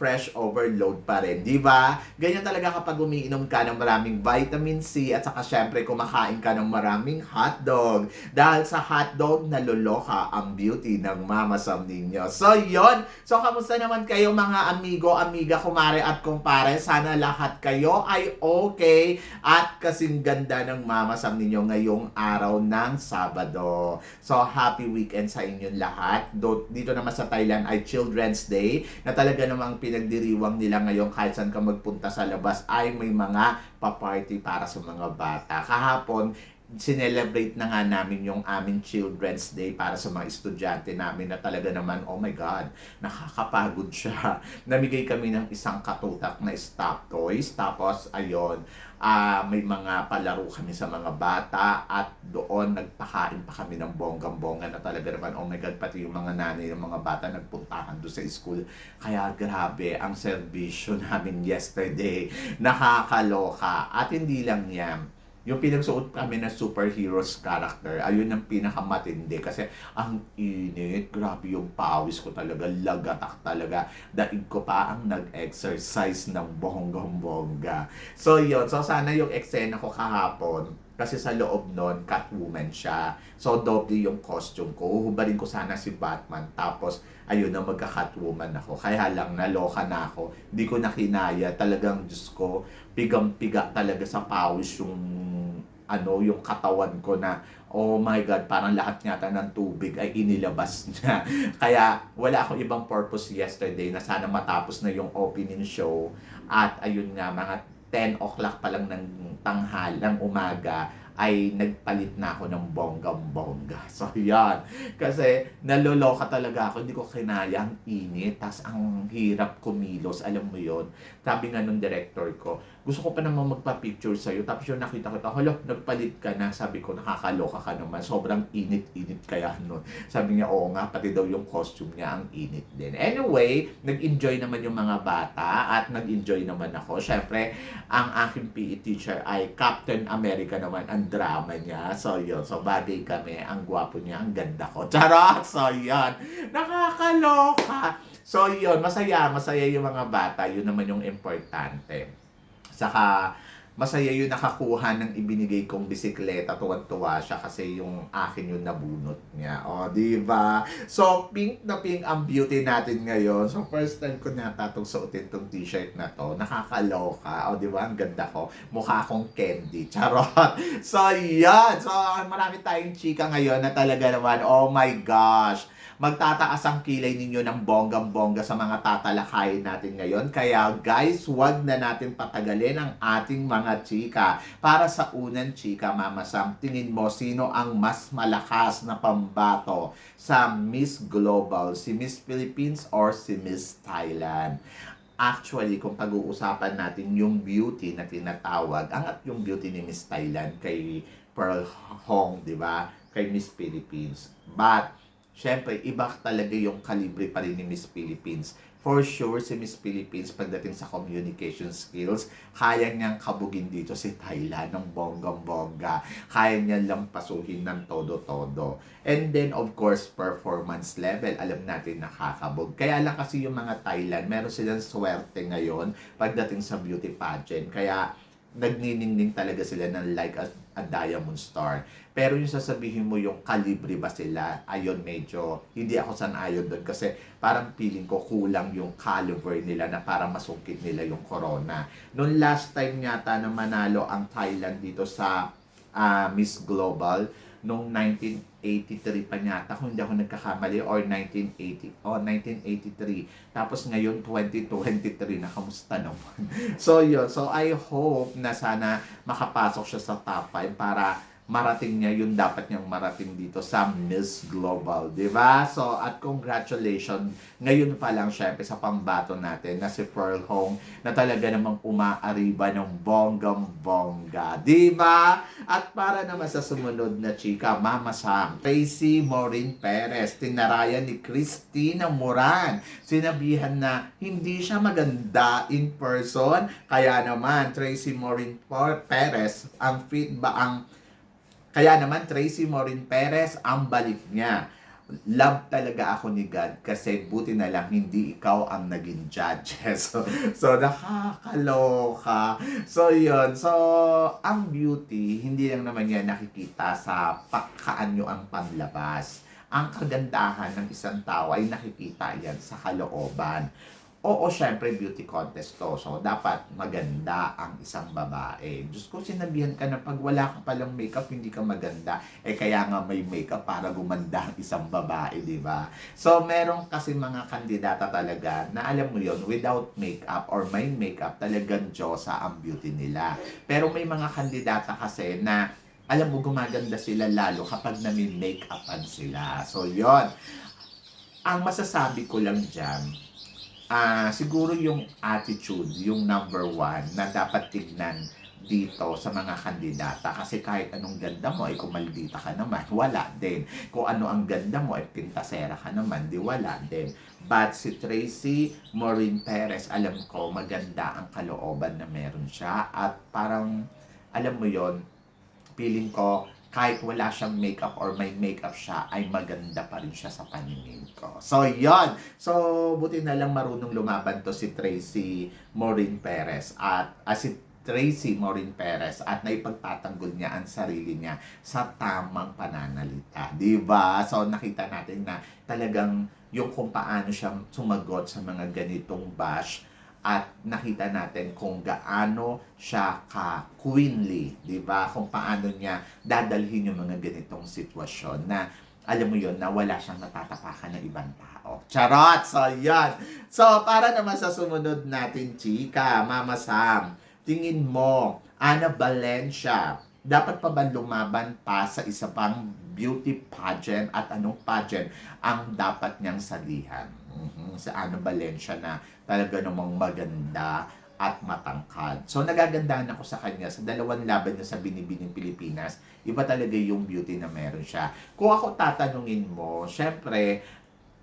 fresh overload pa rin, di ba? Ganyan talaga kapag umiinom ka ng maraming vitamin C at saka syempre kumakain ka ng maraming hotdog. Dahil sa hotdog, naloloka ang beauty ng Mama Sam ninyo. So, yon So, kamusta naman kayo mga amigo, amiga, kumare at kumpare? Sana lahat kayo ay okay at kasing ganda ng Mama Sam ninyo ngayong araw ng Sabado. So, happy weekend sa inyong lahat. Dito naman sa Thailand ay Children's Day na talaga namang pinagdiriwang nila ngayon kahit saan ka magpunta sa labas ay may mga pa-party para sa mga bata. Kahapon, sinelebrate na nga namin yung aming Children's Day para sa mga estudyante namin na talaga naman, oh my God, nakakapagod siya. Namigay kami ng isang katutak na stop toys. Tapos, ayon, ah may mga palaro kami sa mga bata at doon nagpakain pa kami ng bonggang-bongga na talaga naman, oh my God, pati yung mga nanay ng mga bata nagpuntahan doon sa school. Kaya grabe, ang serbisyo namin yesterday, nakakaloka. At hindi lang yan, yung pinagsuot kami na superheroes character, ayun ang pinakamatindi kasi ang init, grabe yung pawis ko talaga, lagatak talaga. Daig ko pa ang nag-exercise ng bonggang-bongga. So yun, so sana yung eksena ko kahapon, kasi sa loob nun, Catwoman siya. So, doble yung costume ko. Uhubarin ko sana si Batman. Tapos, ayun na magka-Catwoman ako. Kaya lang, naloka na ako. Hindi ko na kinaya. Talagang, Diyos ko, pigang-piga talaga sa pawis yung ano, yung katawan ko na, oh my God, parang lahat yata ng tubig ay inilabas niya. Kaya wala akong ibang purpose yesterday na sana matapos na yung opening show. At ayun nga, mga 10 o'clock pa lang ng tanghal, ng umaga, ay nagpalit na ako ng bonggang-bongga. So, yan. Kasi naloloka talaga ako. Hindi ko kinaya ang init. Tapos ang hirap kumilos. Alam mo yon Sabi nga nung director ko, gusto ko pa naman magpa-picture sa'yo. Tapos yung nakita ko, hala, nagpalit ka na. Sabi ko, nakakaloka ka naman. Sobrang init-init kaya nun. Sabi niya, oo nga, pati daw yung costume niya ang init din. Anyway, nag-enjoy naman yung mga bata at nag-enjoy naman ako. Syempre, ang aking PE teacher ay Captain America naman ang drama niya. So, yun. So, bagay kami. Ang gwapo niya, ang ganda ko. Charot! So, yun. Nakakaloka. So, yun. Masaya. Masaya yung mga bata. Yun naman yung importante. Saka, masaya yung nakakuha ng ibinigay kong bisikleta. Tuwan-tuwa siya kasi yung akin yung nabunot niya. O, di ba? So, pink na pink ang beauty natin ngayon. So, first time ko nata itong suotin tong t-shirt na to. Nakakaloka. O, di ba? Ang ganda ko. Mukha akong candy. Charot. So, yan. So, marami tayong chika ngayon na talaga naman, oh my gosh magtataas ang kilay ninyo ng bonggang-bongga sa mga tatalakayin natin ngayon. Kaya guys, wag na natin patagalin ang ating mga chika. Para sa unang chika, Mama Sam, tingin mo sino ang mas malakas na pambato sa Miss Global? Si Miss Philippines or si Miss Thailand? Actually, kung pag-uusapan natin yung beauty na tinatawag, angat yung beauty ni Miss Thailand kay Pearl Hong, di ba? Kay Miss Philippines. But, syempre, iba talaga yung kalibre pa rin ni Miss Philippines. For sure, si Miss Philippines, pagdating sa communication skills, kaya niyang kabugin dito si Thailand ng bonggang-bongga. Kaya niya lang pasuhin ng todo-todo. And then, of course, performance level. Alam natin nakakabog. Kaya lang kasi yung mga Thailand, meron silang swerte ngayon pagdating sa beauty pageant. Kaya, nagniningning talaga sila ng like a, a diamond star. Pero yung sasabihin mo yung kalibre ba sila, ayon medyo, hindi ako san ayon doon kasi parang feeling ko kulang yung caliber nila na para masungkit nila yung corona. Noong last time yata na manalo ang Thailand dito sa ah, Miss Global, noong 1983 pa yata, kung hindi ako nagkakamali, or 1980, o 1983. Tapos ngayon, 2023 na, kamusta naman? so, yun. So, I hope na sana makapasok siya sa top 5 para marating niya yung dapat niyang marating dito sa Miss Global, di ba? So, at congratulations, ngayon pa lang syempre sa pambato natin na si Pearl Hong na talaga namang umaariba ng bonggang-bongga, di ba? At para naman sa sumunod na chika, Mama Sam, Tracy Maureen Perez, tinarayan ni Christina Moran, sinabihan na hindi siya maganda in person, kaya naman Tracy Maureen Perez, ang ba ang kaya naman, Tracy Maureen Perez, ang balik niya. Love talaga ako ni God kasi buti na lang hindi ikaw ang naging judges. So, so nakakaloka. So, yun. So, ang beauty, hindi lang naman yan nakikita sa pagkaanyo ang panlabas. Ang kagandahan ng isang tao ay nakikita yan sa kalooban. Oo, syempre beauty contest to. So, dapat maganda ang isang babae. Diyos ko, sinabihan ka na pag wala ka palang makeup, hindi ka maganda. Eh, kaya nga may makeup para gumanda ang isang babae, di ba? So, meron kasi mga kandidata talaga na alam mo yon without makeup or may makeup, talagang Diyosa ang beauty nila. Pero may mga kandidata kasi na alam mo, gumaganda sila lalo kapag na may make-upan sila. So, yon Ang masasabi ko lang dyan, ah siguro yung attitude, yung number one na dapat tignan dito sa mga kandidata kasi kahit anong ganda mo ay kung maldita ka naman, wala din. Kung ano ang ganda mo ay pintasera ka naman, di wala din. But si Tracy Maureen Perez, alam ko maganda ang kalooban na meron siya at parang alam mo yon feeling ko kahit wala siyang makeup or may makeup siya, ay maganda pa rin siya sa paningin ko. So, yon So, buti na lang marunong lumaban to si Tracy Maureen Perez at ah, si Tracy Maureen Perez at naipagtatanggol niya ang sarili niya sa tamang pananalita. Ba? So, nakita natin na talagang yung kung paano siya sumagot sa mga ganitong bash at nakita natin kung gaano siya ka-queenly, di ba? Kung paano niya dadalhin yung mga ganitong sitwasyon na alam mo yon na wala siyang natatapakan ng ibang tao. Charot! So, yan. So, para naman sa sumunod natin, chika, Mama Sam, tingin mo, Ana Valencia, dapat pa ba lumaban pa sa isa pang beauty pageant at anong pageant ang dapat niyang salihan? Mhm, Sa Ana Valencia na talaga namang maganda at matangkad. So nagagandahan ako sa kanya sa dalawang laban niya sa Binibining Pilipinas. Iba talaga yung beauty na meron siya. Kung ako tatanungin mo, syempre,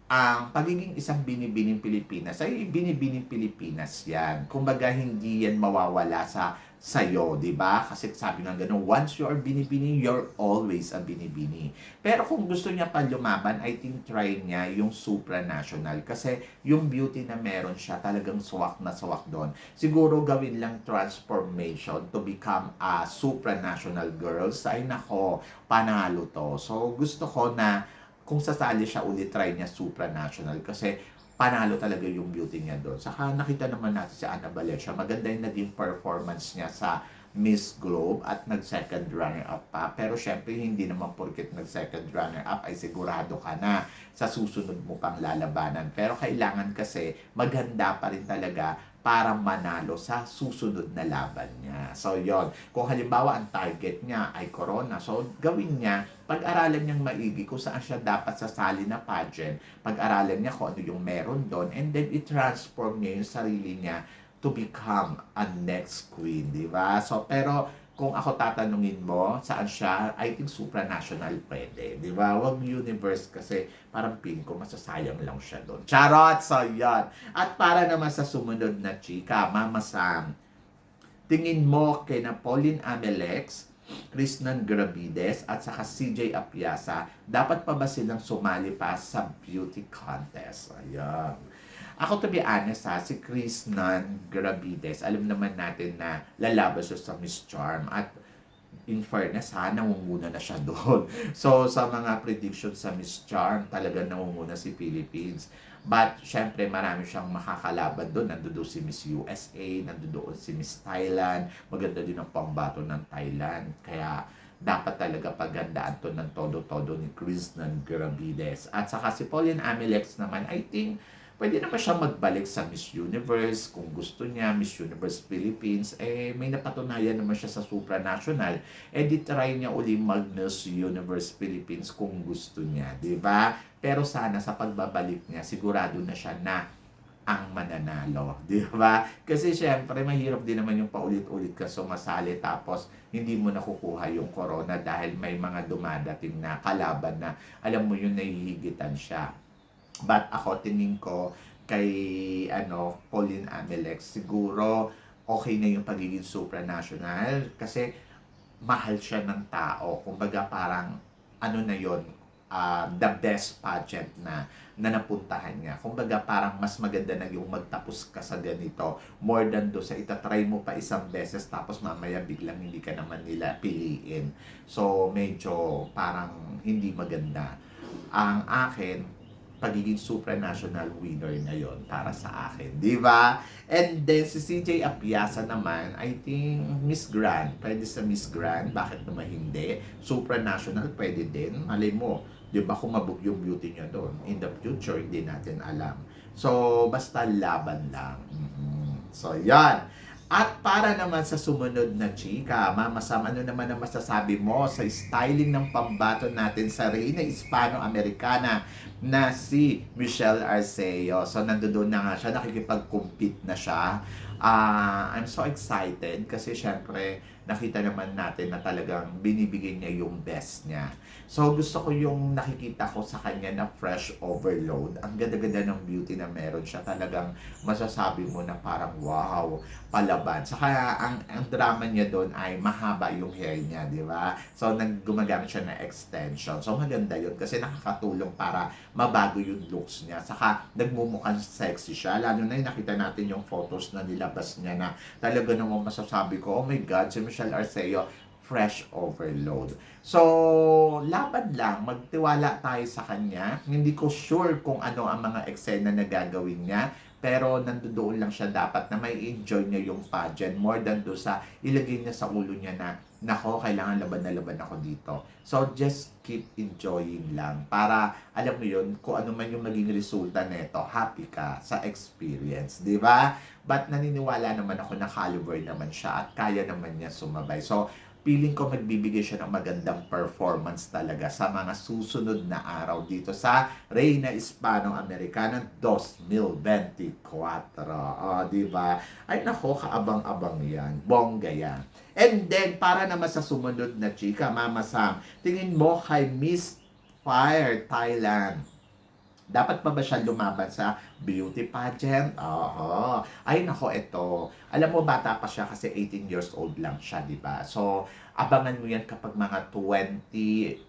ang pagiging isang binibining Pilipinas ay binibining Pilipinas yan. Kumbaga, hindi yan mawawala sa sa'yo, di ba? Kasi sabi nga ganun, once you are binibini, you're always a binibini. Pero kung gusto niya pa lumaban, I think try niya yung supranational. Kasi yung beauty na meron siya, talagang swak na swak doon. Siguro gawin lang transformation to become a supranational girls. Ay nako, panalo to. So gusto ko na kung sasali siya ulit, try niya supranational. Kasi panalo talaga yung beauty niya doon. Saka nakita naman natin si Ana Valencia, maganda yung naging performance niya sa Miss Globe at nag-second runner-up pa. Pero syempre, hindi naman porket nag-second runner-up ay sigurado ka na sa susunod mo pang lalabanan. Pero kailangan kasi maganda pa rin talaga para manalo sa susunod na laban niya. So, yon Kung halimbawa ang target niya ay corona, so gawin niya, pag-aralan niyang maigi kung saan siya dapat sasali na pageant, pag-aralan niya kung ano yung meron doon, and then i-transform niya yung sarili niya to become a next queen, di ba? So, pero kung ako tatanungin mo, saan siya, I think supranational pwede. Di ba? Wag universe kasi parang pin ko, masasayang lang siya doon. Charot! So, yan. At para naman sa sumunod na chika, Mama Sam, tingin mo kay na Pauline Amelex, Krishnan Gravides at saka CJ Apiasa, dapat pa ba silang sumali pa sa beauty contest? Ayan. Ako to be honest ha, si Krishnan Gravides, alam naman natin na lalaban siya sa Miss Charm at in fairness ha, nangunguna na siya doon. So sa mga predictions sa Miss Charm, talaga nangunguna si Philippines. But syempre marami siyang makakalaban doon. Nandoon si Miss USA, nandoon si Miss Thailand. Maganda din ang pambato ng Thailand. Kaya dapat talaga pagandaan to ng todo-todo ni Krishnan Gravides. At saka si Pauline Amilex naman, I think pwede naman siya magbalik sa Miss Universe kung gusto niya, Miss Universe Philippines, eh may napatunayan naman siya sa supranational, eh di try niya uli mag Miss Universe Philippines kung gusto niya, di ba? Pero sana sa pagbabalik niya, sigurado na siya na ang mananalo, di ba? Kasi syempre, mahirap din naman yung paulit-ulit ka sumasali tapos hindi mo nakukuha yung corona dahil may mga dumadating na kalaban na alam mo yun, nahihigitan siya. But ako, tingin ko kay ano, Pauline Amelex, siguro okay na yung pagiging supranational kasi mahal siya ng tao. Kumbaga parang ano na yon uh, the best pageant na na napuntahan niya. Kumbaga parang mas maganda na yung magtapos ka sa ganito more than do sa itatry mo pa isang beses tapos mamaya biglang hindi ka naman nila piliin. So medyo parang hindi maganda. Ang akin, pagiging supranational winner na yon para sa akin. Di ba? And then si CJ Apiasa naman, I think Miss Grand. Pwede sa Miss Grand. Bakit naman hindi? Supranational pwede din. Malay mo, di ba kumabog yung beauty niya doon? In the future, hindi natin alam. So, basta laban lang. Mhm. So, yan. At para naman sa sumunod na chika, Mama ano naman ang masasabi mo sa styling ng pambato natin sa Reina Hispano-Americana na si Michelle Arceo. So, nandoon na nga siya, nakikipag-compete na siya. Ah, I'm so excited kasi syempre nakita naman natin na talagang binibigay niya yung best niya. So gusto ko yung nakikita ko sa kanya na fresh overload. Ang ganda-ganda ng beauty na meron siya. Talagang masasabi mo na parang wow, palaban. Saka ang, ang drama niya doon ay mahaba yung hair niya, di ba? So naggumagamit siya ng extension. So maganda yun kasi nakakatulong para mabago yung looks niya. Saka nagmumukhang sexy siya. Lalo na yung nakita natin yung photos na nilabas niya na talaga namang masasabi ko, oh my God, si Michelle Arceo, fresh overload. So, laban lang, magtiwala tayo sa kanya. Hindi ko sure kung ano ang mga eksena na gagawin niya, pero nandoon lang siya dapat na may enjoy niya yung pageant more than do sa ilagay niya sa ulo niya na nako, kailangan laban na laban ako dito. So, just keep enjoying lang para alam mo yun, kung ano man yung maging resulta nito, happy ka sa experience, di ba? But naniniwala naman ako na caliber naman siya at kaya naman niya sumabay. So, feeling ko magbibigay siya ng magandang performance talaga sa mga susunod na araw dito sa Reina Hispano-Americana 2024. Oh, di ba? Ay nako, kaabang-abang yan. Bongga yan. And then, para naman sa sumunod na chika, Mama Sam, tingin mo kay Miss Fire Thailand dapat pa ba siya lumaban sa beauty pageant? Oo. Ay, nako, ito. Alam mo, bata pa siya kasi 18 years old lang siya, di ba? So, abangan mo yan kapag mga 20,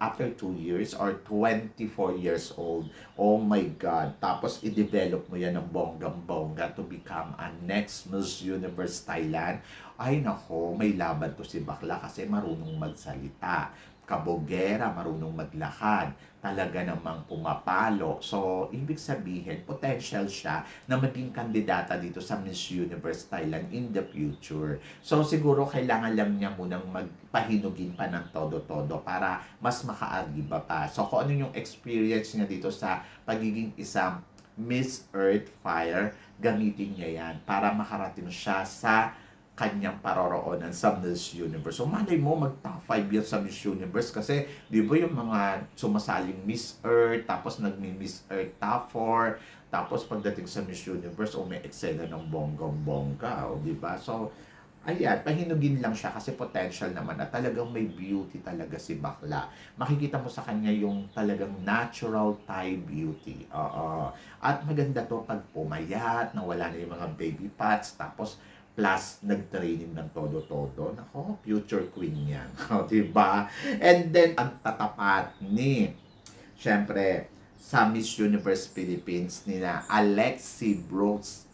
after 2 years or 24 years old. Oh my God. Tapos, i-develop mo yan ng bonggang-bongga to become a next Miss Universe Thailand. Ay, nako, may laban to si Bakla kasi marunong magsalita kabogera, marunong maglakad, talaga namang pumapalo. So, ibig sabihin, potential siya na maging kandidata dito sa Miss Universe Thailand in the future. So, siguro kailangan lang niya munang magpahinugin pa ng todo-todo para mas makaagiba pa. So, kung ano yung experience niya dito sa pagiging isang Miss Earth Fire, gamitin niya yan para makarating siya sa kanyang paroroonan sa Miss Universe. So malay mo mag top 5 yan sa Miss Universe kasi di ba yung mga sumasaling Miss Earth tapos nagmi-Miss Earth top 4 tapos pagdating sa Miss Universe o oh, may eksena ng bonggang-bongga o di ba? So ayan, pahinugin lang siya kasi potential naman at talagang may beauty talaga si Bakla. Makikita mo sa kanya yung talagang natural Thai beauty. Oo. At maganda to pag pumayat, nawala na yung mga baby parts, tapos plus nag-training ng todo-todo. Nako, future queen yan. O, diba? And then, ang tatapat ni, syempre, sa Miss Universe Philippines nila, Alexi Brooks,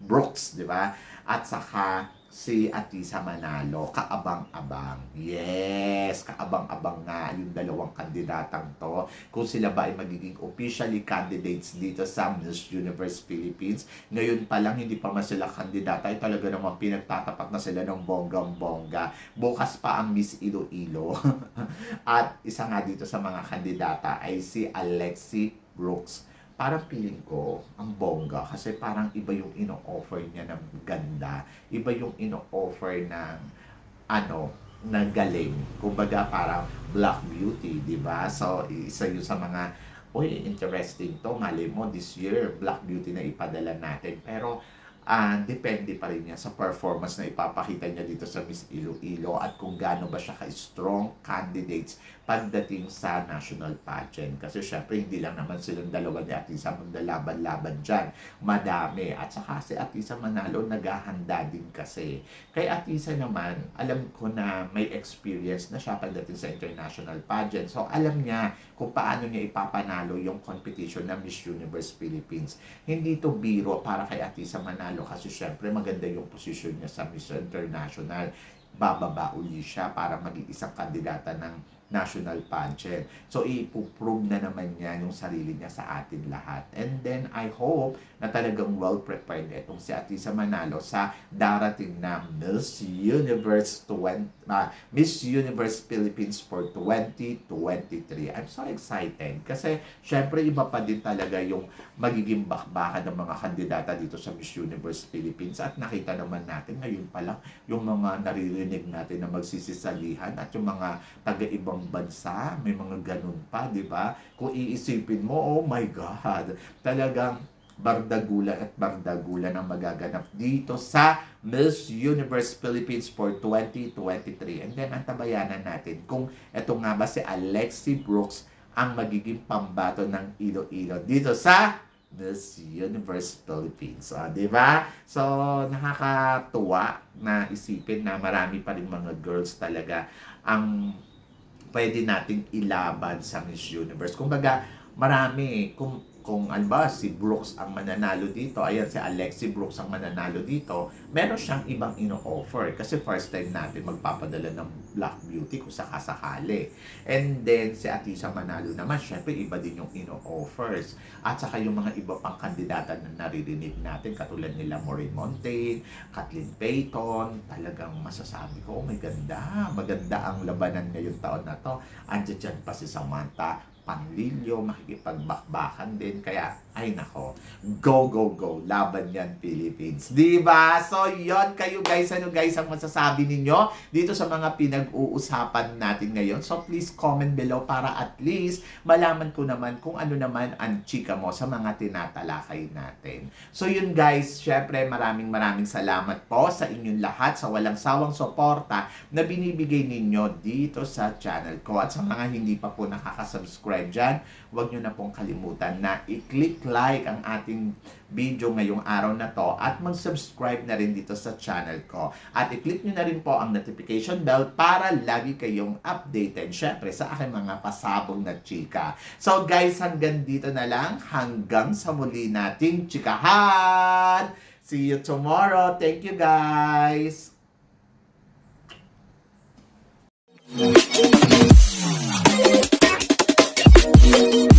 Brooks, di ba? At saka si Atisa Manalo, kaabang-abang. Yes, kaabang-abang nga yung dalawang kandidatang to. Kung sila ba ay magiging officially candidates dito sa Miss Universe Philippines. Ngayon pa lang, hindi pa man sila kandidata. Ay talaga naman pinagtatapat na sila ng bonggang-bongga. Bukas pa ang Miss Iloilo. At isa nga dito sa mga kandidata ay si Alexi Brooks parang feeling ko, ang bongga, kasi parang iba yung ino-offer niya ng ganda, iba yung ino-offer ng, ano, na galing. Kumbaga parang Black Beauty, di ba? So, isa yun sa mga, uy, interesting to. Mali mo, this year, Black Beauty na ipadala natin. Pero, ah depende pa rin yan sa performance na ipapakita niya dito sa Miss Iloilo at kung gaano ba siya ka-strong candidates pagdating sa national pageant. Kasi syempre, hindi lang naman silang dalawa ni Atisa maglalaban-laban dyan. Madami. At saka si Atisa Manalo naghahanda din kasi. Kay Atisa naman, alam ko na may experience na siya pagdating sa international pageant. So, alam niya kung paano niya ipapanalo yung competition ng Miss Universe Philippines. Hindi to biro para kay Atisa Manalo kasi syempre maganda yung position niya sa Miss International. Bababa uli siya para maging isang kandidata ng national pageant. So, ipuprove na naman niya yung sarili niya sa atin lahat. And then, I hope na talagang well-prepared itong si Atisa Manalo sa darating na Miss Universe 20, ah, Miss Universe Philippines for 2023. I'm so excited kasi syempre iba pa din talaga yung magiging bakbakan ng mga kandidata dito sa Miss Universe Philippines at nakita naman natin ngayon pa lang yung mga naririnig natin na magsisisalihan at yung mga taga-ibang bansa, may mga ganun pa, di ba? Kung iisipin mo, oh my God, talagang bardagulan at bardagulan ang magaganap dito sa Miss Universe Philippines for 2023. And then, antabayanan natin kung eto nga ba si Alexi Brooks ang magiging pambato ng Iloilo dito sa Miss Universe Philippines. O, di ba? So, nakakatuwa na isipin na marami pa rin mga girls talaga ang pwede nating ilaban sa Miss Universe. Kumbaga, marami. Kung, kung ano ba, si Brooks ang mananalo dito, ayan si Alexi Brooks ang mananalo dito, meron siyang ibang ino-offer. Kasi first time natin magpapadala ng Black Beauty kung sakasakali. And then, si Atisa Manalo naman, syempre, iba din yung ino-offers. At saka yung mga iba pang kandidata na naririnig natin, katulad nila Maureen Montaigne, Kathleen Payton, talagang masasabi ko, oh my ganda, maganda ang labanan ngayong taon na to. Andiyan pa si Samantha Panlilyo, makikipagbakbakan din. Kaya, ay nako, go, go, go. Laban yan, Philippines. Di ba? So, yon kayo guys. Ano guys ang masasabi ninyo dito sa mga pinag-uusapan natin ngayon? So, please comment below para at least malaman ko naman kung ano naman ang chika mo sa mga tinatalakay natin. So, yun guys. Syempre, maraming maraming salamat po sa inyong lahat sa walang sawang suporta na binibigay ninyo dito sa channel ko. At sa mga hindi pa po nakakasubscribe subscribe dyan. Huwag nyo na pong kalimutan na i-click like ang ating video ngayong araw na to at mag-subscribe na rin dito sa channel ko. At i-click nyo na rin po ang notification bell para lagi kayong updated syempre sa aking mga pasabog na chika. So guys, hanggang dito na lang. Hanggang sa muli nating chikahan! See you tomorrow. Thank you guys! Thank you. Thank you.